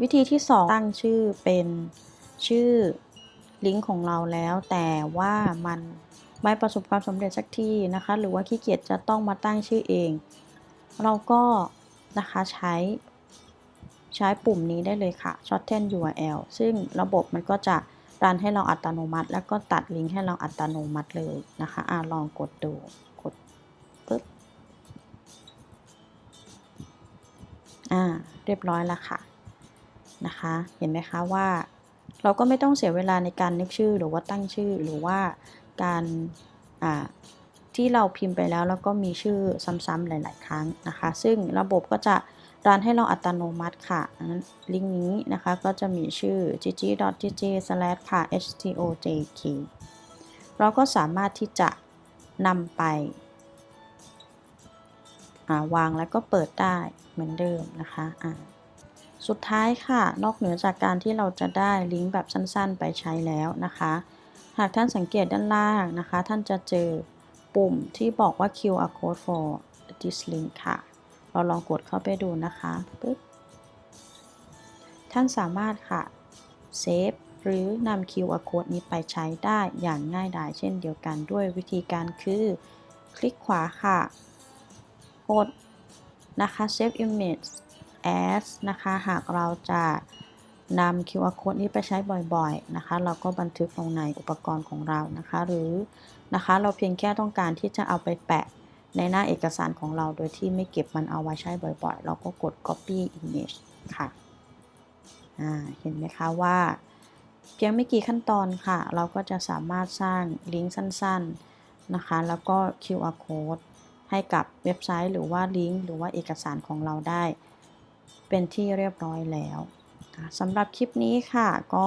วิธีที่ 2 ตั้งชื่อเป็นชื่อลิงก์ของเราแล้ว แต่ว่ามันไม่ประสบความสำเร็จสักทีนะคะ หรือว่าขี้เกียจจะต้องมาตั้งชื่อเอง เราก็นะคะใช้ใช้ปุ่มนี้ได้เลยค่ะ shorten URL ซึ่งระบบมันก็จะรันให้เราอัตโนมัติ แล้วก็ตัดลิงก์ให้เราอัตโนมัติเลยนะคะอลองกดดู กดปึ๊บ อ่า เรียบร้อยแล้วค่ะ นะคะ เห็นไหมคะว่า เราก็ไม่ต้องเสียเวลาในการนึกชื่อหรือว่าตั้งชื่อหรือว่าการที่เราพิมพ์ไปแล้วแล้วก็มีชื่อซ้ำๆหลาย ๆ ครั้งนะคะ ซึ่งระบบก็จะรันให้เราอัตโนมัติค่ะนั้นลิงก์นี้นะคะก็จะมีชื่อ gg.gg/ ค่ะ htojk เราก็สามารถที่จะนำไปวางแล้วก็เปิดได้เหมือนเดิมนะคะะ สุดท้ายค่ะ นอกเหนือจากการที่เราจะได้ลิงก์แบบสั้นๆ ไปใช้แล้วนะคะ หากท่านสังเกตด้านล่างนะคะ ท่านจะเจอปุ่มที่บอกว่า QR code for this link ค่ะ เราลองกดเข้าไปดูนะคะปึ๊บท่านสามารถค่ะเซฟหรือนำ QR code นี้ไปใช้ได้อย่างง่ายดายเช่นเดียวกันด้วยวิธีการคือ คลิกขวาค่ะ กดนะคะ save image as นะคะ หากเราจะนำ QR code นี้ไปใช้บ่อยๆนะคะ เราก็บันทึกลงในอุปกรณ์ของเรานะคะ หรือนะคะเราเพียงแค่ต้องการที่จะเอาไปแปะในหน้าเอกสารของเราโดยที่ไม่เก็บมันเอาไว้ใช้บ่อยๆ เราก็กด copy image ค่ะเห็นไหมคะว่า เพียงไม่กี่ขั้นตอนค่ะ เราก็จะสามารถสร้างลิงก์สั้นๆนะคะ แล้วก็ QR code ให้กับเว็บไซต์หรือว่าลิงก์หรือว่าเอกสารของเราได้ เป็นที่เรียบร้อยแล้วสำหรับคลิปนี้ค่ะก็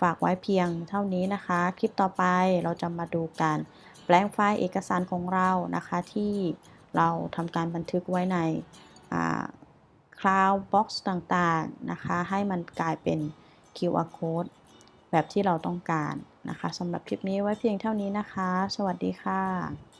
ฝากไว้เพียงเท่านี้นะคะ คลิปต่อไปเราจะมาดูการแปลงไฟล์เอกสารของเรานะคะที่เราทำการบันทึกไว้ใน Cloud Box ต่างๆนะคะให้มันกลายเป็น QR code แบบที่เราต้องการนะคะสำหรับคลิปนี้ไว้เพียงเท่านี้นะคะ สวัสดีค่ะ